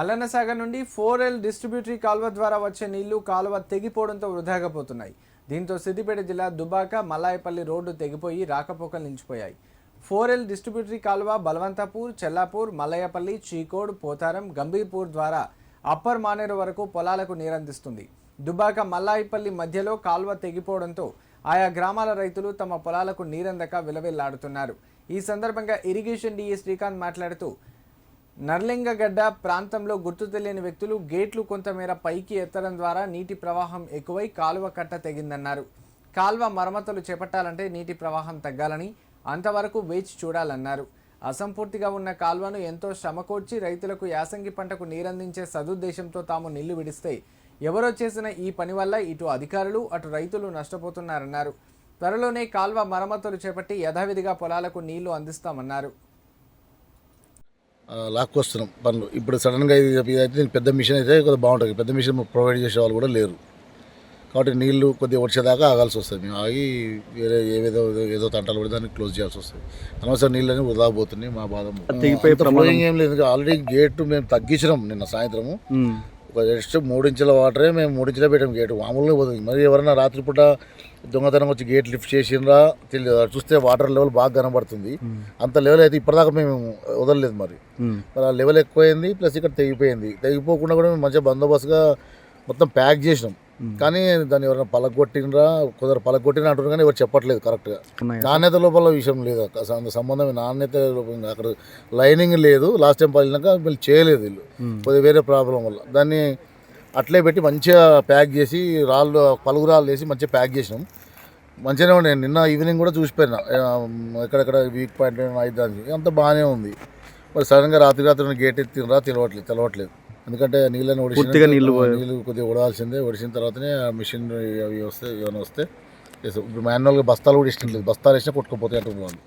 మల్లన్నసాగర్ నుండి four L distributary కాలువ ద్వారా వచ్చే నీళ్ళు కాలువ తెగిపోవడంతో వృధాగా పోతున్నాయి దీంతో సిద్దిపేట జిల్లా దుబాక మల్లాయపల్లి రోడ్డు తెగిపోయి రాకపోకలు నిలిచిపోయాయి. ఫోర్ ఎల్ డిస్ట్రిబ్యూటరీ కాలువ బలవంతపూర్ చెల్లాపూర్ మల్లయ్యపల్లి చీకోడ్ పోతారం గంభీర్పూర్ ద్వారా అప్పర్ మానేరు వరకు పొలాలకు నీరందిస్తుంది. దుబాక మల్లాయిపల్లి మధ్యలో కాలువ తెగిపోవడంతో ఆయా గ్రామాల రైతులు తమ పొలాలకు నీరందక విలవిల్లాడుతున్నారు. ఈ సందర్భంగా ఇరిగేషన్ డిఈ శ్రీకాంత్ మాట్లాడుతూ నర్లింగగడ్డ ప్రాంతంలో గుర్తు తెలియని వ్యక్తులు గేట్లు కొంతమేర పైకి ఎత్తడం ద్వారా నీటి ప్రవాహం ఎక్కువై కాలువ కట్ట తెగిందన్నారు. కాల్వ మరమ్మతులు చేపట్టాలంటే నీటి ప్రవాహం తగ్గాలని అంతవరకు వేచి చూడాలన్నారు. అసంపూర్తిగా ఉన్న కాల్వను ఎంతో శ్రమకూర్చి రైతులకు యాసంగి పంటకు నీరందించే సదుద్దేశంతో తాము నిల్లు విడిస్తే ఎవరో చేసిన ఈ పని వల్ల ఇటు అధికారులు అటు రైతులు నష్టపోతున్నారన్నారు. త్వరలోనే కాల్వ మరమ్మతులు చేపట్టి యథావిధిగా పొలాలకు నీళ్ళు అందిస్తామన్నారు. లాక్కొస్తున్నాం పనులు. ఇప్పుడు సడన్గా ఇది అయితే పెద్ద మిషన్ అయితే కొద్దిగా బాగుంటుంది. పెద్ద మిషన్ ప్రొవైడ్ చేసే వాళ్ళు కూడా లేరు. కాబట్టి నీళ్ళు కొద్దిగా వచ్చేదాకా ఆగాల్సి వస్తుంది. మేము ఆగి వేరే ఏవేదో ఏదో తంటాలు పడి దాన్ని క్లోజ్ చేయాల్సి వస్తుంది. అనవసరం నీళ్ళని వృధా పోతున్నాయి మా బాధ ఏం లేదు. ఆల్రెడీ గేట్ మేము తగ్గించినాం నిన్న సాయంత్రము. ఒక జస్ట్ మూడించుల వాటరే మేము మూడించులే పెట్టాం గేట్. మామూలుగా పోతుంది. మరి ఎవరైనా రాత్రిపూట దొంగతనం వచ్చి గేట్ లిఫ్ట్ చేసిండ్రా తెలియదు చూస్తే వాటర్ లెవెల్ బాగా కనబడుతుంది. అంత లెవెల్ అయితే ఇప్పటిదాకా మేము వదలలేదు మరి. మరి ఆ లెవెల్ ఎక్కువైంది ప్లస్ ఇక్కడ తెగిపోయింది. తెగిపోకుండా కూడా మేము మంచిగా బందోబస్తుగా మొత్తం ప్యాక్ చేసినాం. కానీ దాన్ని ఎవరైనా పలగొట్టినరా కొందరు పలగొట్టిన అంటున్నారు కానీ ఎవరు చెప్పట్లేదు కరెక్ట్గా. నాణ్యత లోపల విషయం లేదు. అంత సంబంధం నాణ్యత లోపం కాదు. అక్కడ లైనింగ్ లేదు. లాస్ట్ టైం పలినాక వీళ్ళు చేయలేదు వీళ్ళు. కొద్దిగా వేరే ప్రాబ్లం వల్ల. దాన్ని అట్లే పెట్టి మంచిగా ప్యాక్ చేసి రాళ్ళు పలుగు రాళ్ళు వేసి మంచిగా ప్యాక్ చేసినాం. మంచిగానే ఉండే. నిన్న ఈవినింగ్ కూడా చూసిపోయినా ఎక్కడెక్కడ వీక్ పాయింట్ అయితే అంత బాగానే ఉంది. మరి సడన్గా రాత్రి రాత్రి గేట్ ఎత్తినరా తెలవట్లేదు తెలవట్లేదు. ఎందుకంటే నీళ్ళని పూర్తిగా నీళ్ళు పోయాయి. నీళ్ళు కొద్దిగా ఉడవాల్సిందే ఒడిసిన తర్వాతనే ఆ మిషన్ అవి వస్తే ఏమైనా వస్తే. ఇప్పుడు మాన్యువల్గా బస్తాలు కూడా ఇష్టం లేదు బస్తాలు వేసినా కొట్టుకుపోతాయి అంటున్నాను